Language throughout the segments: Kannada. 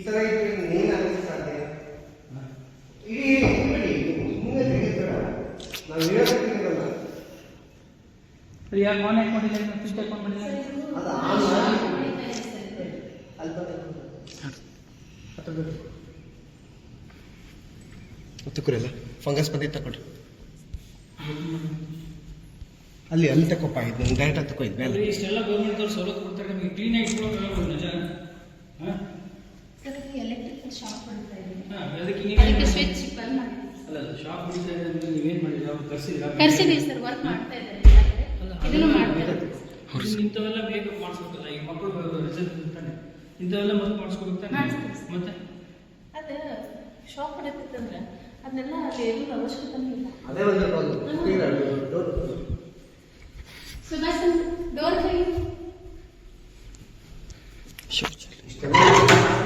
ಈ ತರ ಇದ್ರೆ ಸಾಧ್ಯ? ಇಡೀ ಬಿಡಿ ಸುಮ್ಮನೆ ತೆಗೆದ್ಬೇಡ ನಾವು ಯಾಕೆ ಆನ್ ಹಾಕೊಂಡಿಲ್ಲ ಸ್ವಿಚ್ ಹಾಕೊಂಡಿಲ್ಲ ಅದು ಆನ್ ಮಾಡಿ ಅಲ್ಲಿ ಫಂಗಸ್ ಬಂದಿತ್ತು ತಕೊಳ್ರಿ ಅಲ್ಲಿ? ಅಲ್ಲಿ ತಕೊಪ್ಪ ಇದು ಡೈರೆಕ್ಟ್ ತಕೋ ಇದು ಮೇಲೆ ಇಷ್ಟೆಲ್ಲ ಗೌರ್ಮೆಂಟ್ ಅವ್ರು ಸವಲತ್ತು ಕೊಡ್ತಾರೆ ನಮಗೆ ಕ್ಲೀನ್ ಆಗಿ ನಿಜ? ಹಾಂ? ಸರ್ ಎಲೆಕ್ಟ್ರಿಕಲ್ ಶಾಕ್ ಹೊಡಿತಾ ಇದೆ ಹಾಂ ಅದಕ್ಕೆ ನೀವು ಸ್ವಿಚ್ ಬಂದ್ ಮಾಡಿ ಅಲ್ಲ ಶಾಪ್ ಬಿಡ್ತಾ ಇದೆ ಅಂದ್ರೆ ನೀವೇನು ಮಾಡಿಲ್ಲ ಅವ್ರು ಕರ್ಸಿದ್ರ ಕರ್ಸಿದೀವಿ ಸರ್ ವರ್ಕ್ ಮಾಡ್ತಾ ಇದ್ದಾರೆ ಇದನ್ನು ಮಾಡ್ತಾರೆ ಇಂಥವೆಲ್ಲ ಬೇಗ ಮಾಡಿಸ್ಬೇಕಲ್ಲ ಈ ಮಕ್ಕಳು ರಿಸಲ್ಟ್ ಇರ್ತಾನೆ ಇಂಥವೆಲ್ಲ ಮತ್ತೆ ಮಾಡಿಸ್ಕೋಬೇಕು. ಮತ್ತೆ? ಅದೇ ಶಾಕ್ ಹೊಡಿತಿತ್ತಂದ್ರೆ ಅದನ್ನೆಲ್ಲ ಅಲ್ಲಿ ಇರೋದು ಅವಶ್ಯಕತೆ ಇಲ್ಲ. ಅದೇ ಒಂದು ಸುಭಾಷ್ ಡೋರ್ ಇಷ್ಟೆಲ್ಲ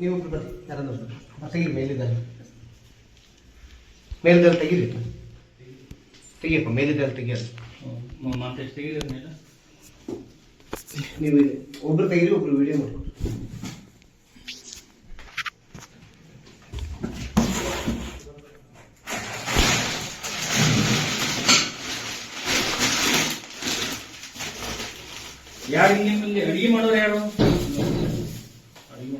ನೀವು ಬರ್ರಿ ಯಾರನ್ನ ತೆಗೀರಿ ಮೇಲಿದ್ದಾರೆ. ಮೇಲಿದ್ದಾರೆ ತೆಗೀರಿ. ತೆಗಿಯಪ್ಪ ಮೇಲಿದ್ದಲ್ಲಿ ತೆಗಿಯೋದು ಮಾತಾಡಿ ತೆಗೀರಿ ನೀವು ಒಬ್ರು ತೆಗೀರಿ ಒಬ್ರು ವಿಡಿಯೋ ಮಾಡ್ಕೊಡಿ ಯಾರು ನಿಮ್ಮಲ್ಲಿ ಅಡಿಗೆ ಮಾಡೋರು ಯಾರು? ಅಡಿಗೆ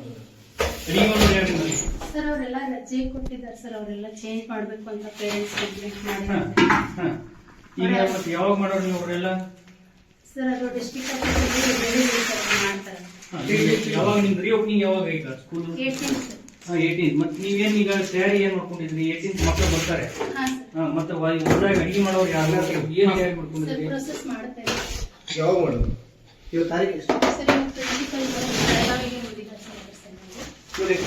ಮಾಡೋರು ಯಾರು ನಿಮ್ಮಲ್ಲಿ? ಸರ್ ಅವರೆಲ್ಲ ರಜೆ ಕೊಟ್ಟಿದ್ದಾರೆ ಸರ್ ಅವರೆಲ್ಲ ಚೇಂಜ್ ಮಾಡಬೇಕು ಅಂತ ಪೇರೆಂಟ್ಸ್ ಕಂಪ್ಲೇಂಟ್ ಹಾ, ಮಾಡಿ. ಹಾ. ಈಗ ಮತ್ತೆ ಯಾವಾಗ ಮಾಡೋರು ನೀವು ಅವರೆಲ್ಲ? ಸರ್ ಅದು ಡಿಸ್ಟ್ರಿಕ್ಟ್ ಆಫೀಸಲ್ಲಿ ಮಾಡ್ತಾರೆ. ಯಾವಾಗ ನಿಮ್ದು ರೀಓಪನಿಂಗ್ ಯಾವಾಗ ಈಗ ಸ್ಕೂಲ್ ಏಯ್ಟೀನ್ ಸರ್. ಏಯ್ಟೀನ್ ಮತ್ತೆ ನೀವೇನ್ ಈಗ ತಯಾರಿ ಏನು ಮಾಡ್ಕೊಂಡಿದ್ರಿ? ಏಯ್ಟೀನ್ ಮಕ್ಕಳು ಬರ್ತಾರೆ. ಮತ್ತೆ ಊರಾಗ ಅಡಿಗೆ ಮಾಡೋರು ಯಾರು? ಏನ್ ತಯಾರಿ ಸರ್ ಮಾಡ್ಕೊಂಡಿದ್ರಿ ಯಾವಾಗ ಮಾಡೋದು? ಇವತ್ತು ತಾರೀಕು ಎಷ್ಟು? ಸರ್ ಇವತ್ತು ಪ್ರಿನ್ಸಿಪಲ್ ಬೆಳಗಾವಿಗೆ ಹೋಗಿದ್ದಾರೆ ಸರ್ ಅದ್ರ ನೋಡಿ.